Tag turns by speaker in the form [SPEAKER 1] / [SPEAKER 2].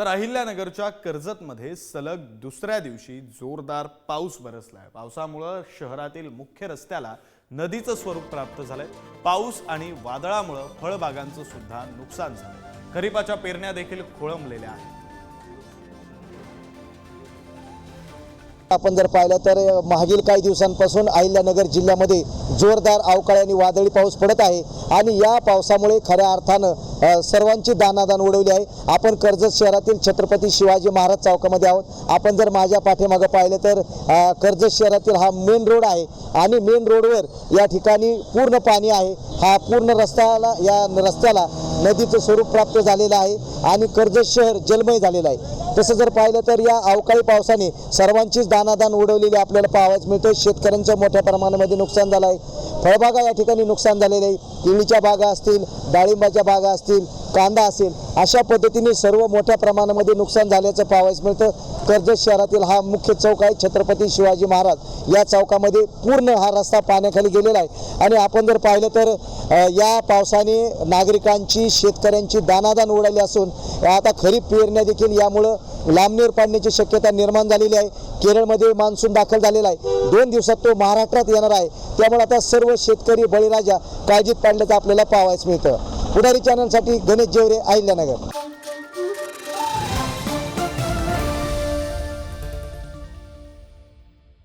[SPEAKER 1] तर अहिल्यानगरच्या कर्जतमध्ये सलग दुसऱ्या दिवशी जोरदार पाऊस बरसला आहे पावसामुळं शहरातील मुख्य रस्त्याला नदीचं स्वरूप प्राप्त झालंय. पाऊस आणि वादळामुळं फळबागांचं सुद्धा नुकसान झालं खरीपाच्या पेरण्या देखील खोळंबलेल्या आहेत.
[SPEAKER 2] आपण जर पाहिलं तर मागील काही दिवसांपासून अहिल्यानगर जिल्ह्यामध्ये जोरदार अवकाळी आणि वादळी पाऊस पडत आहे आणि या पावसामुळे खऱ्या अर्थानं सर्वांची दानादान उडवली आहे. आपण कर्जत शहरातील छत्रपती शिवाजी महाराज चौकामध्ये आहोत. आपण जर माझ्या पाठीमागं पाहिलं तर कर्जत शहरातील हा मेन रोड आहे आणि मेन रोडवर या ठिकाणी पूर्ण पाणी आहे. हा पूर्ण रस्त्याला या रस्त्याला नदीचं स्वरूप प्राप्त झालेलं आहे आणि कर्जत शहर जलमय झालेलं आहे. तसं जर पाहिलं तर या अवकाळी पावसाने सर्वांचीच दानादान उडवलेली आपल्याला पाहावयास मिळतं शेतकऱ्यांचं मोठ्या प्रमाणामध्ये नुकसान झालं आहे फळबागा या ठिकाणी नुकसान झालेलं आहे. केळीच्या बागा असतील डाळिंबाच्या बागा असतील कांदा असेल अशा पद्धतीने सर्व मोठ्या प्रमाणामध्ये नुकसान झाल्याचं पाहावयास मिळतं. कर्जत शहरातील हा मुख्य चौक आहे छत्रपती शिवाजी महाराज. या चौकामध्ये पूर्ण हा रस्ता पाण्याखाली गेलेला आहे. आणि आपण जर पाहिलं तर या पावसाने नागरिकांची शेतकऱ्यांची दानादान उडाली असून आता खरीप पेरण्या देखील यामुळं लांबणीवर पाडण्याची शक्यता निर्माण झालेली आहे. केरळमध्ये मान्सून दाखल झालेला आहे. दोन दिवसात तो महाराष्ट्रात येणार आहे. त्यामुळे आता सर्व शेतकरी बळीराजा काळजीत पाडल्याचं आपल्याला पाहावयास मिळतं. पुढारी चॅनलसाठी गणेश जेवरे अहिल्यानगर.